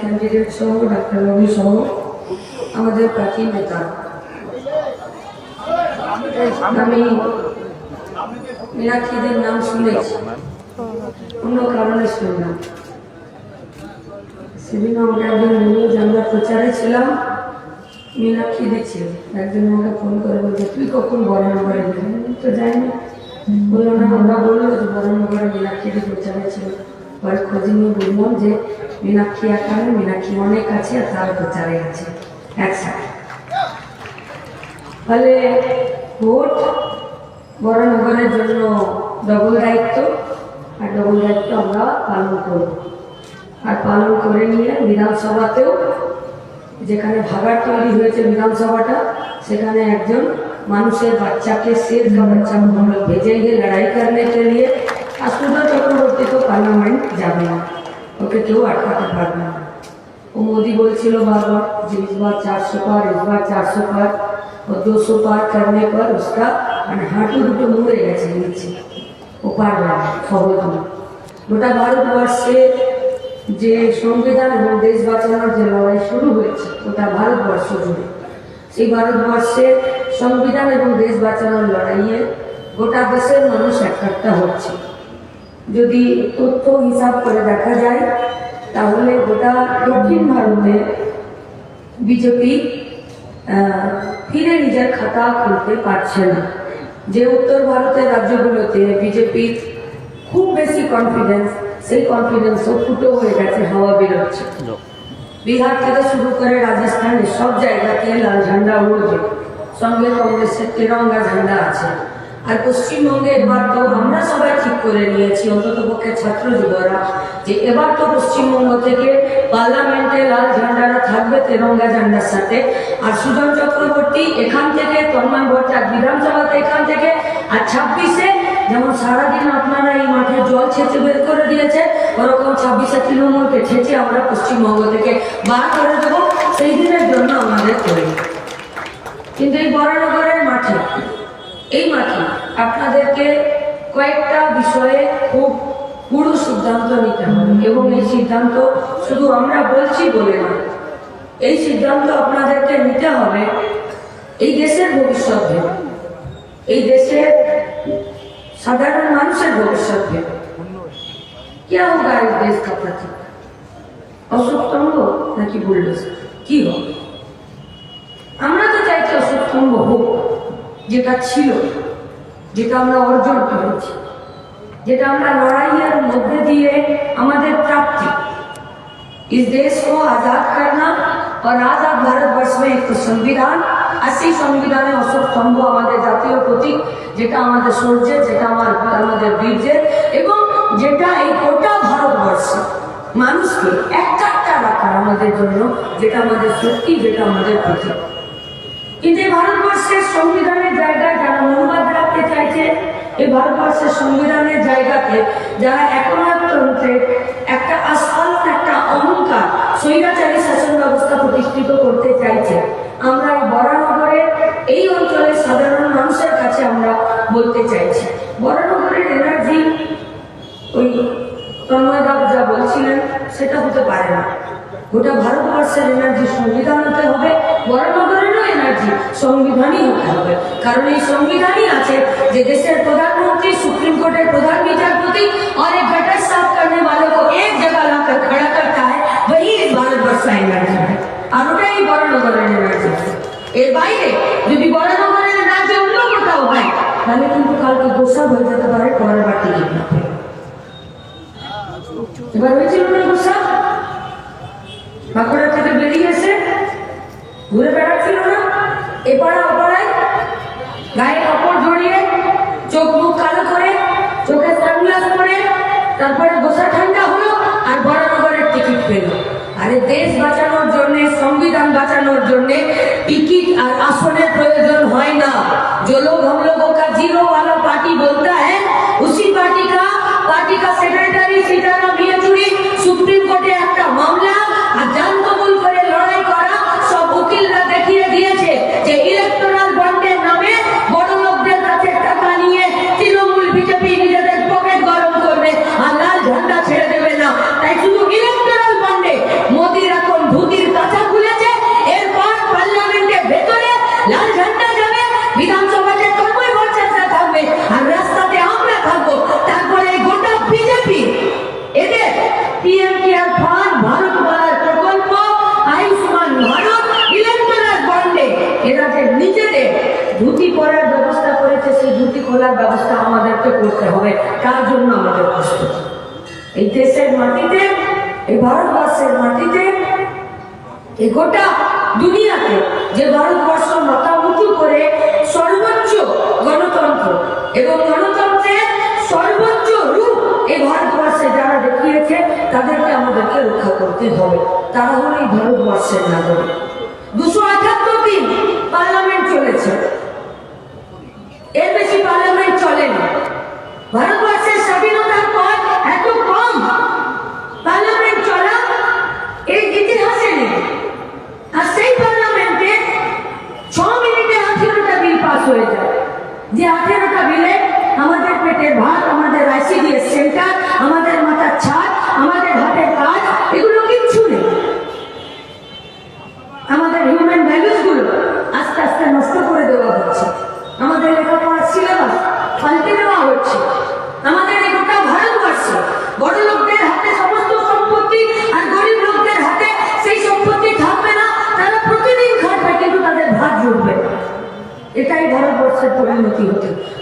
Candidate সহ, doctor রবি সহ, আমাদের প্রার্থী নেতা। আমি মীনাক্ষীদের নাম শুনেছি। অন্য কারণে শুনলাম। সেদিন আমরা একজন আমরা প্রচারে ছিলাম। মীনাক্ষী দিচ্ছিল একজন আমাকে ফোন করে বলছে তুই কখন বর্ণনগরে গেলি? বললাম, তো যাইনি। বলল না আমরা বলল যে বর্ণনগরে মীনাক্ষী দি প্রচারে ছিল। পরে খোঁজ নিয়ে বুঝলাম যে মীনাক্ষী একা নয়, মীনাক্ষী অনেক আছে আর তার প্রচারে আছে একসাথে ফলে ভোট বড়নগরের জন্য ডবল দায়িত্ব আর ডবল দায়িত্ব আমরা পালন করব। আর পালন করে নিয়ে বিধানসভাতেও যেখানে ভাগার তৈরি হয়েছে বিধানসভাটা, সেখানে একজন মানুষের বাচ্চাকে शेर का बच्चा को हम लोग भेजेंगे लड़ाई करने আর সুধা চক্রবর্তী তো পার্লামেন্ট যাবে না। ওকে কেউ আটকাতে পারবে না। ও মোদি বলছিল বারবার যে ইস বার চারশো পার ইস চারশো পার, ও দুশো পার করলে পর উসকা মানে হাঁটু দুটো মরে গেছে নিচে। ও পারবে না, সহজ না গোটা ভারতবর্ষে যে সংবিধান এবং দেশ বাঁচানোর যে লড়াই শুরু হয়েছে, ওটা ভারতবর্ষ জুড়ে। সেই ভারতবর্ষের সংবিধান এবং দেশ বাঁচানোর লড়াইয়ে গোটা দেশের মানুষ একটা হচ্ছে। যদি তথ্য হিসাব করে দেখা যায়, তাহলে গোটা দক্ষিণ ভারতে বিজেপি ফিরে নিজের খাতা খুলতে পারছে না। যে উত্তর ভারতের রাজ্যগুলোতে বিজেপির খুব বেশি কনফিডেন্স সেই কনফিডেন্সও ফুটো হয়ে গেছে হাওয়া বেরোচ্ছে। বিহার থেকে শুরু করে রাজস্থানে সব জায়গাতে লাল ঝান্ডা উঠবে সঙ্গে কংগ্রেসের তেরঙ্গা ঝান্ডা আছে। আর পশ্চিমবঙ্গে এবার তো আমরা সবাই ঠিক করে নিয়েছি অন্তত পক্ষে ছাত্র যুবরা যে এবার তো পশ্চিমবঙ্গ থেকে পার্লামেন্টে লাল ঝান্ডারা থাকবে তেরঙ্গা ঝান্ডার সাথে। আর সুজন চক্রবর্তী এখান থেকে তন্ময় ভট্টাচার্য বিধানসভাতে এখান থেকে আর ছাব্বিশে যেমন সারাদিন আপনারা এই মাঠে জল ছেঁচে বের করে দিয়েছে, ওরকম ছাব্বিশে তৃণমূলকে ছেঁচে আমরা পশ্চিমবঙ্গ থেকে বার করে দেবো। সেই দিনের জন্য আমাদের তৈরি কিন্তু এই বরানগরের মাঠে, এই মাঠে আপনাদেরকে কয়েকটা বিষয়ে খুব পুরো সিদ্ধান্ত নিতে হবে। এবং এই সিদ্ধান্ত শুধু আমরা বলছি বলে না, এই সিদ্ধান্ত আপনাদেরকে নিতে হবে। এই দেশের ভবিষ্যৎ ভেবে এই দেশের সাধারণ মানুষের ভবিষ্যৎ ভেবে क्या होगा इस देश का प्रति অসুস্থম্ভ নাকি বুলডোজার কি হবে আমরা তো চাইছি অসুস্থম্ভ হোক যেটা ছিল যেটা আমরা অর্জন করেছি যেটা আমরা লড়াইয়ের মধ্যে দিয়ে আমাদের প্রাপ্তি इस देश को आजाद करना और आजाद भारतवर्ष में एक संविधान আর সেই সংবিধানে অশোক স্তম্ভ আমাদের জাতীয় প্রতীক, যেটা আমাদের সূর্যের যেটা আমার, আমাদের বীর্যের এবং যেটা এই গোটা ভারতবর্ষে মানুষকে একটা একটা রাখার আমাদের জন্য, যেটা আমাদের শক্তি, যেটা আমাদের প্রতীক। কিন্তু এই ভারতবর্ষের সংবিধানের জায়গায় যারা অনুবাদ রাখতে চাইছে, এই ভারতবর্ষের সংবিধানের জায়গাতে যারা একনাথতন্ত্রের একটা আস্ফালন, একটা অহংকার, স্বৈরাচারী শাসন ব্যবস্থা প্রতিষ্ঠিত করতে চাইছে আমরা বরানগরের এই অঞ্চলের সাধারণ মানুষের কাছে আমরা বলতে চাইছি। বরানগরের এনার্জি ওই তন্ময়বাবু যা বলছিলেন, সেটা হতে পারে না। গোটা ভারতবর্ষের এনার্জি সংবিধান হতে হবে, বরানগরেরও এনার্জি সংবিধানই হতে হবে। কারণ এই সংবিধানই আছে যে দেশের প্রধানমন্ত্রী, সুপ্রিম কোর্টের প্রধান বিচারপতি और एक घटक साफ करने वालों को एक जगह लाकर खड़ा करता है আর ওটাই বড়নগরের এনার্জি এর বাইরে যদি বড়নগরের এনার্জি অন্য কোথাও হয়, তাহলে কিন্তু কালকে গোসা হয়ে যেতে পারে, পরের বার টিকিট। এবার হয়েছিল না গোসা বাঁকুড়া থেকে বেরিয়ে এসে ঘুরে বেড়াচ্ছিল না? এপাড়া ওপাড়ায় গায়ে কাপড় জড়িয়ে চোখ মুখ কালো করে, চোখে সানগ্লাস পরে তারপরে গোসা ঠান্ডা হলো আর বড়নগরের টিকিট পেল। আরে দেশ বাঁচানোর জন্য সংবিধান বাঁচানোর জন্য টিকিট আর আসনের প্রয়োজন হয় না जो लोग हम लोगों का जीरो वाला पार्टी बोलता है उसी पार्टी का पार्टी का सेक्रेटरी सीताराम येचुरी सुप्रीम कोर्टे एक मामला जानते জন্য আমাদের কষ্ট। এই দেশের মাটিতে, এই ভারতবর্ষের মাটিতে, এই গোটা দুনিয়াতে যে ভারতবর্ষ মাথা উঁচু করে সর্বোচ্চ গণতন্ত্র এবং গণতন্ত্রের সর্বোচ্চ রূপ এই ভারতবর্ষে যারা দেখিয়েছে, তাদেরকে আমাদেরকে রক্ষা করতে হবে। তারা হলো এই ভারতবর্ষের নাগরিক। দুশো আঠাত্তর দিন পার্লামেন্ট চলেছে। এর বেশি পার্লামেন্ট চলে না। ভারতবর্ষ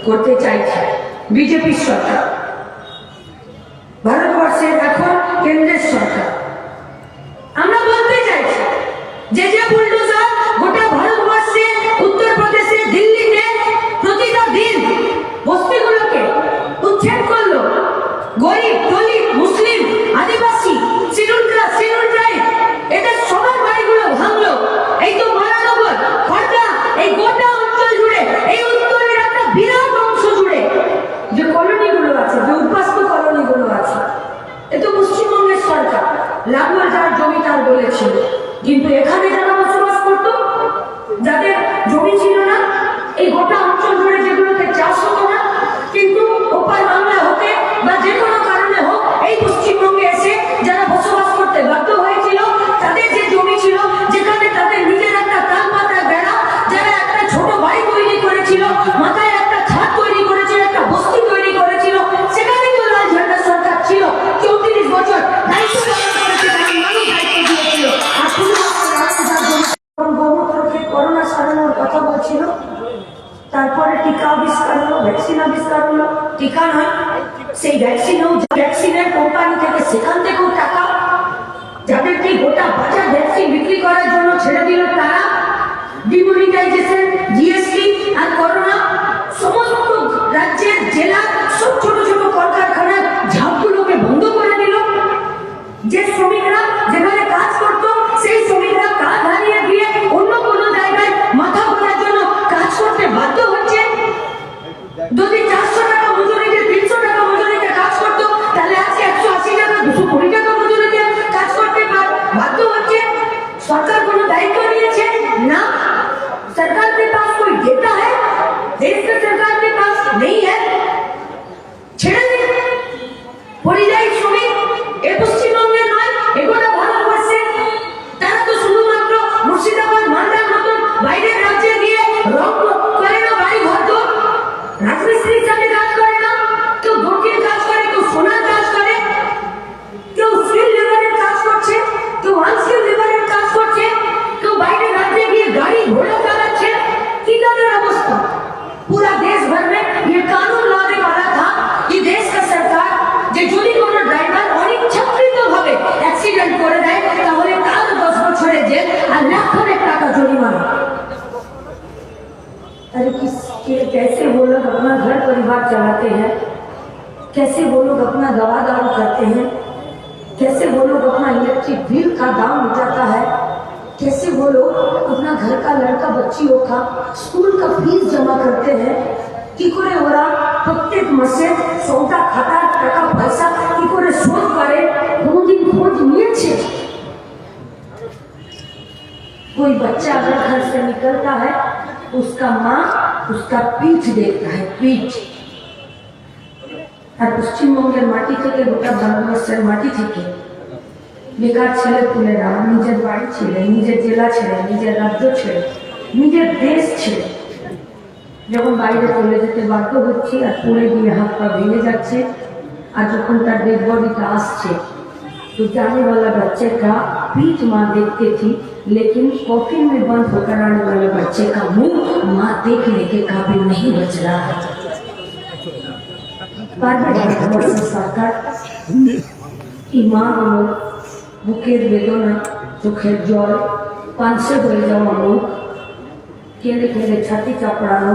করতে চাইছে। বিজেপির সরকার। যে শ্রমিকরা যেখানে কাজ করতো, সেই শ্রমিকরা কাজ হারিয়ে গিয়ে অন্য কোনো জায়গায় মাথা ঘোরার জন্য কাজ করতে বাধ্য হচ্ছে। যদি করতে হ্যাঁ কি করে ওরা প্রত্যেক মাসে সৌদা খাতা টাকা পয়সা কি করে শোধ করে কোনদিন খোঁজ নিয়েছে कोई बच्चा अगर घर से निकलता है उसका माँ उसका पीठ देखता है पीठ আর পশ্চিমবঙ্গের মাটি থেকে গোটা ভারতবর্ষের মাটি থেকে বেকার ছেলে পুলেরা নিজের বাড়ি ছেড়ে নিজের জেলা ছেড়ে নিজের রাজ্য ছেড়ে নিজের দেশ ছেড়ে যখন বাইরে চলে যেতে বাধ্য হচ্ছে আর পড়ে গিয়ে হাত পা ভেঙে যাচ্ছে আর যখন তার ডেড বডিটা আসছে तो जाने वाला बच्चे का पीठ माँ देखती थी लेकिन कॉफिन में बंद होकर आने वाले बच्चे का मुंह माँ देखने के काबिल नहीं बच रहा है বারবার ভারতবর্ষ সরকার এই মাগুলো বুকের বেদনা চোখের জল পাঞ্চে হয়ে যাওয়া মুখ কেঁদে কেঁদে ছাতি চাপড়ানো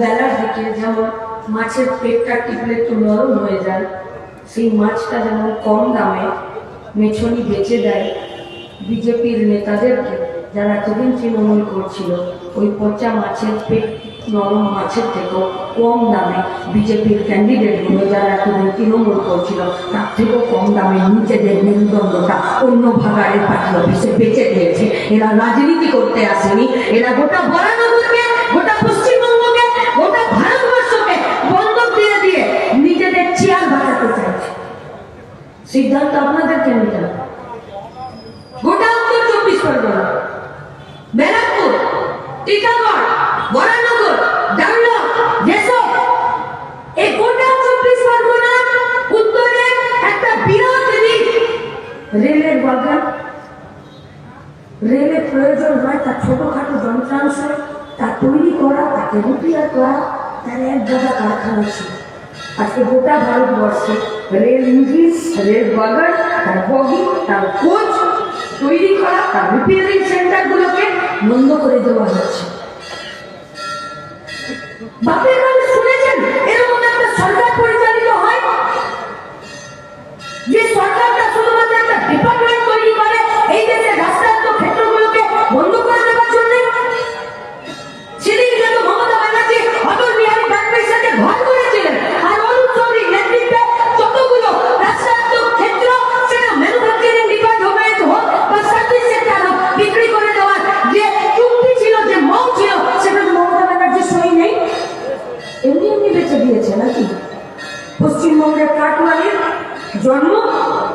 বেলার দিকে যেমন মাছের পেটটা টিপলে একটু নরম হয়ে যায়, সেই মাছটা যেমন কম দামে মেছনি বেচে দেয় বিজেপির নেতাদেরকে, যারা এতদিন তৃণমূল করছিল, ওই পচা মাছের পেট, নরম মাছের থেকেও কম দামে বিজেপির ক্যান্ডিডেটগুলো যারা এতদিন তৃণমূল করছিল, তার থেকেও কম দামে নিজেদের মেরুদণ্ডটা অন্য ভাগাড়ের পার্টি অফিসে বেচে দিয়েছে। এরা রাজনীতি করতে আসেনি, এরা গোটা বরানগরকে, গোটা পশ্চিমবঙ্গকে গোটা ভারতবর্ষকে বন্ধক দিয়ে দিয়ে নিজেদের চেয়ার বাঁচাতে চাইছে সিদ্ধান্ত আপনাদেরকে নিতে গোটা উত্তর চব্বিশ পরগনা, ব্যারাকপুর, টিটাগড়, বরানগর ডানলপ যেসব এই গোটা চব্বিশ পরগনা উত্তরে একটা বিরাট দিক রেলের বাগান, রেলের প্রয়োজন হয় তার ছোটখাটো যন্ত্রাংশ তা তৈরি করা, তাকে রিপেয়ার করা, তার এক জায়গা কারখানা ছিল। আজকে গোটা ভারতবর্ষে রেল ইঞ্জিন রেল বাগার তার বগি, তার কোচ তৈরি করা, তার রিপেয়ারিং সেন্টারগুলোকে বন্ধ করে দেওয়া হচ্ছে। বাপের পশ্চিমবঙ্গের কাটওয়ালির জন্ম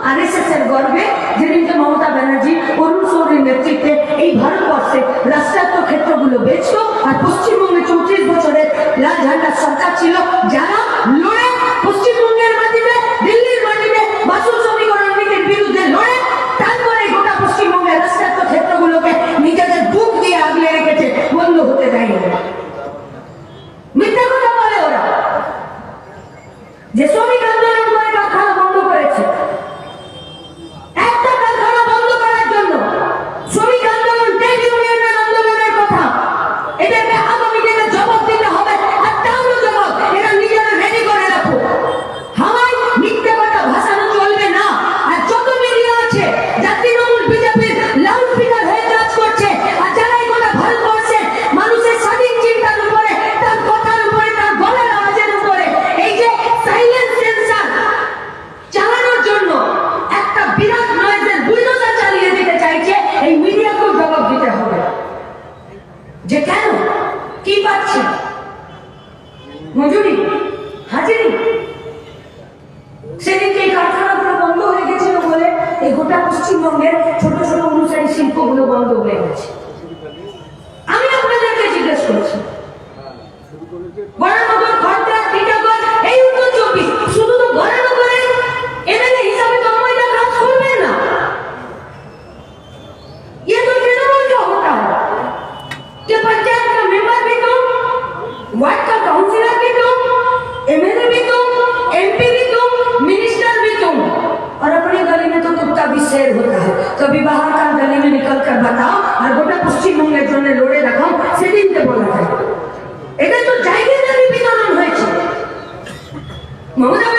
আর এস এস এর গর্বে যেদিনকে মমতা ব্যানার্জি অরুণ সৌরীর নেতৃত্বে এই ভারতবর্ষে রাষ্ট্রায়ত্ত ক্ষেত্রগুলো বেচত আর পশ্চিমবঙ্গে চৌত্রিশ বছরের লাল ঝান্ডার সরকার ছিল যারা লড়ে পশ্চিমবঙ্গের बताओ আর গোটা পশ্চিমবঙ্গের জন্য লড়ে দেখাও সেদিনকে বলা যায়। এটা তো জায়গায় বিতরণ হয়েছে। মমতা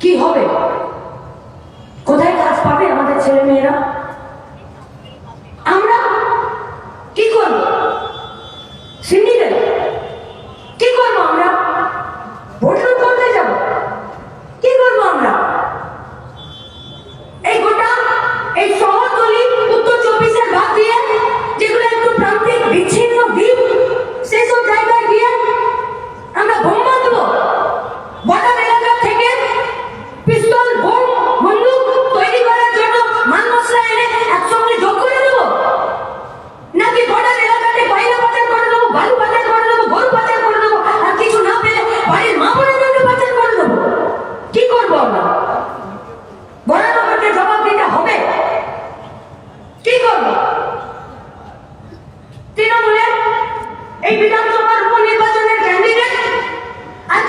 কি হবে? কোথায় কাজ পাবে আমাদের ছেলে মেয়েরা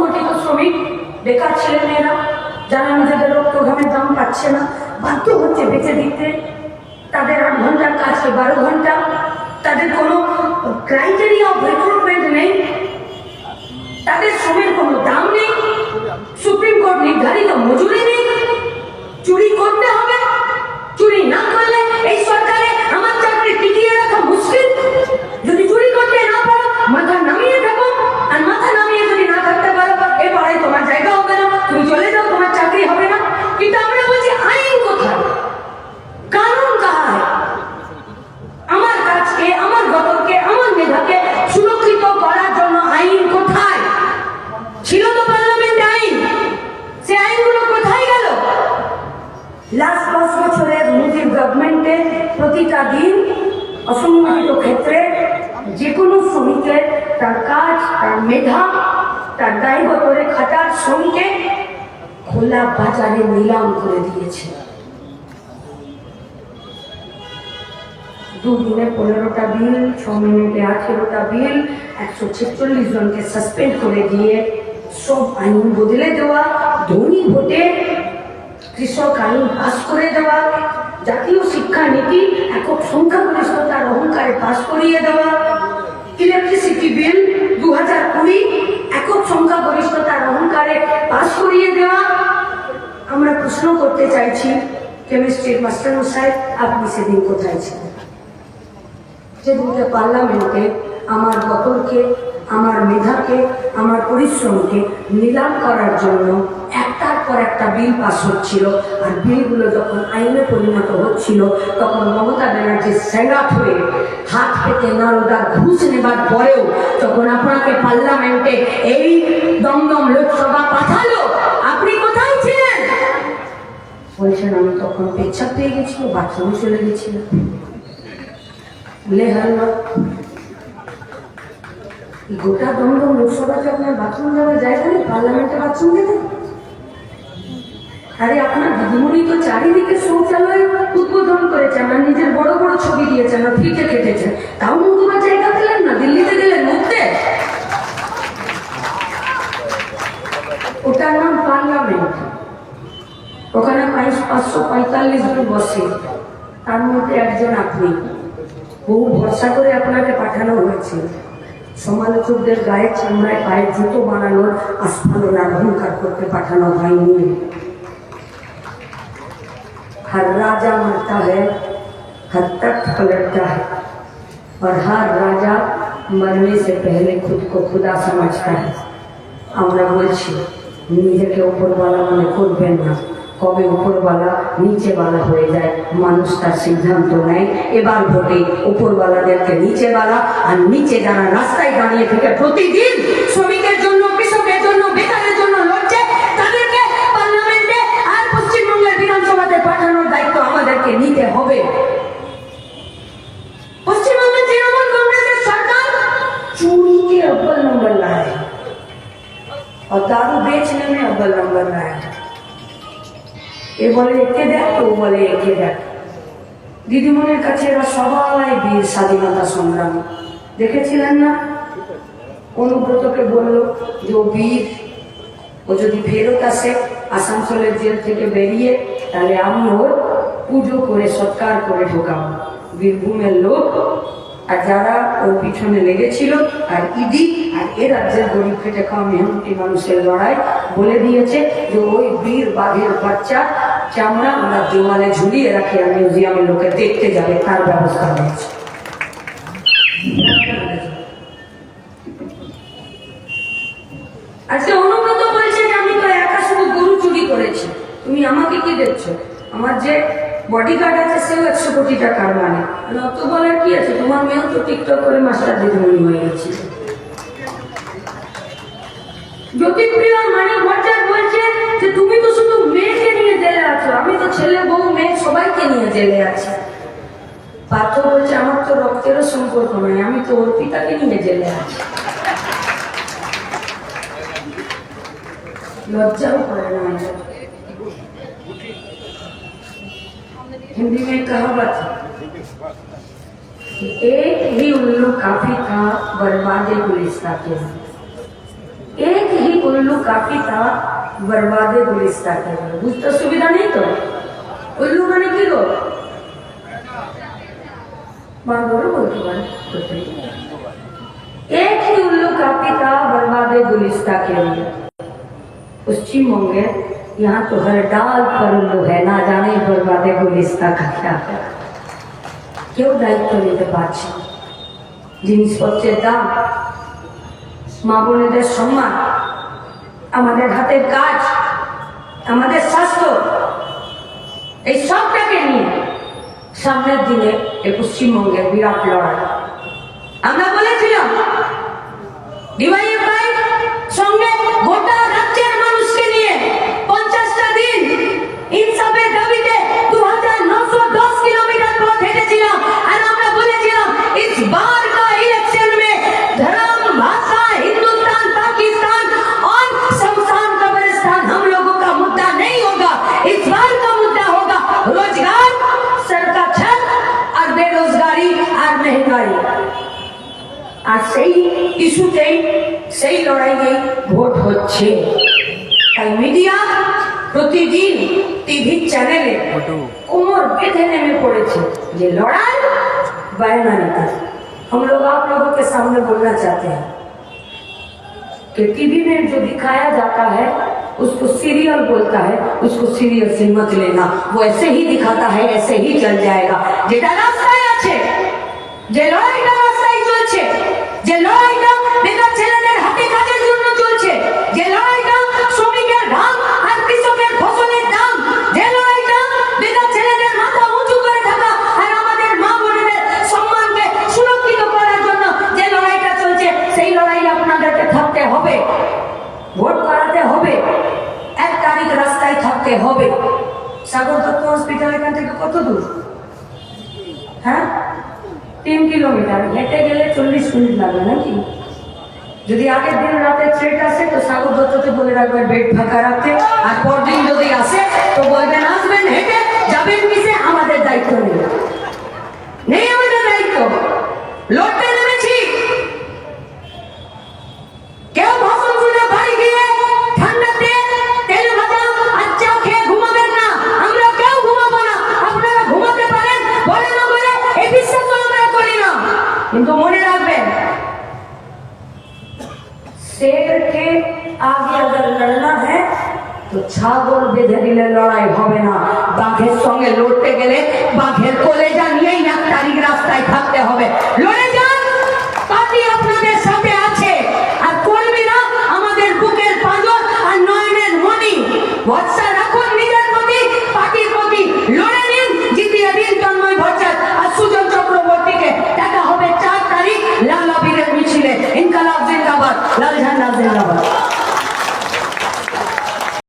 বলা যায় শ্রমিক, বেকার ছেলে মেয়েরা যারা নিজেদের রক্ত ঘামের দাম পাচ্ছে না, বাধ্য হচ্ছে বেঁচে দিতে। তাদের আট ঘণ্টার কাজকে বারো ঘণ্টা? তাদের কোনো ক্রাইটেরিয়া অফ রিক্রুটমেন্ট নেই। তাদের শ্রমের কোনো দাম নেই। সুপ্রিম কোর্ট নির্ধারিত মজুরি নেই। চুরি করতে হবে, চুরি না করলে এই সরকারে আমার চাকরি টিকিয়ে পাঁচ বছরের মোদীর গভর্নমেন্টে প্রতিটা দিন অসংগঠিত ক্ষেত্রে যে কোনো শ্রমিকের তার কাজ, তার মেধা, তার দায়বতরে খাটার শ্রমকে খোলা বাজারে নিলাম করে দিয়েছে। দুদিনে পনেরোটা বিল ছ মিনিটে আঠেরোটা বিল, একশো ছেচল্লিশ জনকে সাসপেন্ড করে দিয়ে সব আইন বদলে দেওয়া, ধনী ভোটে কৃষক আইন পাস করে দেওয়া, জাতীয় শিক্ষা নীতি, একক সংখ্যাগরিষ্ঠতার অহংকারে পাশ করিয়ে দেওয়া ইলেকট্রিসিটি বিল দু হাজার কুড়ি, একক সংখ্যাগরিষ্ঠতার অহংকারে পাশ করিয়ে দেওয়া। আমরা প্রশ্ন করতে চাইছি কেমিস্ট্রির মাস্টারমশাই আপনি সেদিন কোথায় ছিলেন? যেদিনকে পার্লামেন্টে আমার গতরকে আমার মেধাকে, আমার পরিশ্রমকে নিলাম করার জন্য পর একটা বিল পাস হচ্ছিল, আর বিলগুলো যখন আইনে পরিণত হচ্ছিল, তখন মমতা ব্যানার্জি স্যাঙ্গাট হয়ে হাত পেতে নারদার ঘুষ নেবার পরেও যখন আপনাকে পার্লামেন্টে এই দমদম লোকসভা পাঠালো, আপনি কোথায় ছিলেন? বলছেন, আমি তখন পেচ্ছাপ পেয়ে গেছিল বাথরুমে চলে গেছিলাম। লেহাল্লা গোটা দমদম লোকসভাতে আপনার বাথরুম যাওয়ার জায়গা নেই? পার্লামেন্টে বাথরুম যেতে আরে আপনার দিদিমণি তো চারিদিকে শৌচালয় উদ্বোধন করেছেন আর নিজের বড় বড় ছবি দিয়েছেন আর ফিটে কেটেছেন তাও নতুবা জায়গা পেলেন না, দিল্লিতে গেলেন মুখতে ওটার নাম পার্লামেন্ট। ওখানে পাঁচ পাঁচশো পঁয়তাল্লিশ জন বসে। তার মধ্যে একজন আপনি। বহু ভরসা করে আপনাকে পাঠানো হয়েছে। সমালোচকদের গায়ের চামড়ায় পায়ের জুতো বানানোর আস্ফালনার অহংকার করতে পাঠানো হয়নি। हर राजा मरता है हर तख्त पलटता है और हर राजा मरने से पहले खुद को खुदा समझता है আমরা বলছি নিজেকে উপরওয়ালা মনে করবেন না কবে উপরওয়ালা নিচেওয়ালা হয়ে যায় মানুষ তার সিদ্ধান্ত নেয় এবার ভোটে উপরওয়ালাদেরকে নিচেওয়ালা আর নিচে যারা রাস্তায় দাঁড়িয়ে থেকে প্রতিদিন শ্রমিকের দায়িত্ব আমাদেরকে নিতে হবে পশ্চিমবঙ্গের তৃণমূল কংগ্রেসের সরকার चूड़ी के अव्वल नंबर लाए और दारू बेचने में अव्वल नंबर लाया এ বলে একে দেখ ও বলে একে দেখ দিদিমণির কাছে এরা সবাই বীর স্বাধীনতা সংগ্রামী দেখেছিলেন না অনুব্রতকে বলল যে ও বীর ও যদি ফেরত আসে আসানসোলের জেল থেকে বেরিয়ে তাহলে আমি ওর পুজো করে, সৎকার করে ঢোকাবো বীরভূমের লোক, আর যারা ওর পিছনে লেগেছিল, আর ইডি, আর এ রাজ্যের গরিব খেটে খাওয়া মেহনতি মানুষের লড়াই বলে দিয়েছে যে ওই বীর বাঘের বাচ্চা চামড়া আমরা দেওয়ালে ঝুলিয়ে রাখি, আর মিউজিয়ামে লোকে দেখতে যাবে, তার ব্যবস্থা হয়েছে। আজকে অনুব্রত বলছে আমি তো একা শুধু গরু চুরি করেছি। তুমি আমাকে কি দেখছ? আমার যে বডিগার্ড আছে, সেও একশো কোটি টাকার মানে অত বলার কি আছে? তোমার মেয়েও তো টিকটক করে মাস্টার দিদিমণি হয়ে গেছে। জ্যোতিপ্রিয় মানিক ভট্টাচার্য বলছে যে, তুমি তো শুধু মেয়েকে নিয়ে জেলে আছো। আমি তো ছেলে, বউ, মেয়ে সবাইকে নিয়ে জেলে আছি। পার্থ বলছে, আমার তো রক্তেরও সম্পর্ক নয় আমি তো অর্পিতাকে নিয়ে জেলে আছি। লজ্জাও করে না हिंदी में कहावत है एक ही उल्लू काफ़ी था, बर्बादे गुलिस्ता के लिए। एक ही उल्लू काफ़ी था, बर्बादे गुलिस्ता के लिए। कुछ तो सुविधा नहीं तो? उल्लू मैंने की दो बोलो बोलते बार एक ही उल्लू काफ़ी था, बर्बादे गुलिस्ता के लिए। उस चीज़ होंगे यहाँ तो हर डाल पर उल्लू है ना जाने बर्बादे गुलिस्ता का क्या है কেউ দায়িত্ব নিতে পারছে না। জিনিসপত্রের দাম মা বোনেদের সম্মান আমাদের হাতের কাজ আমাদের স্বাস্থ্য এই সবটাকে নিয়ে সামনের দিনে এই পশ্চিমবঙ্গের বিরাট লড়াই আমরা বলেছিলাম ডিওয়াইএফআই আর সেই ইস্যুতেই সেই লড়াইয়েই ভোট হচ্ছে তাই মিডিয়া প্রতিদিন টিভি চ্যানেলে কোমর বেঁধে নেমে পড়েছে যে लड़ाई बयाना निकल हम लोग आप लोगों के सामने बोलना चाहते हैं कि टीवी में जो दिखाया जाता है उसको सीरियल बोलता है उसको सीरियल से मत लेना वो ऐसे ही दिखाता है ऐसे ही चल जाएगा যেটা রাস্তায় আছে যে লড়াইটা হবে। সাগর দত্ত হসপিটাল এখান থেকে কত দূর? হ্যাঁ? তিন কিলোমিটার, হেঁটে গেলে চল্লিশ মিনিট লাগবে নাকি? যদি আগের দিন রাতে ট্রেট আসে, তো সাগর দত্তকে বলে রাখবেন বেড ফাঁকা রাখতে। আর পরদিন যদি আসে, তো বলবেন, আসবেন, হেঁটে যাবেন মিশে আমাদের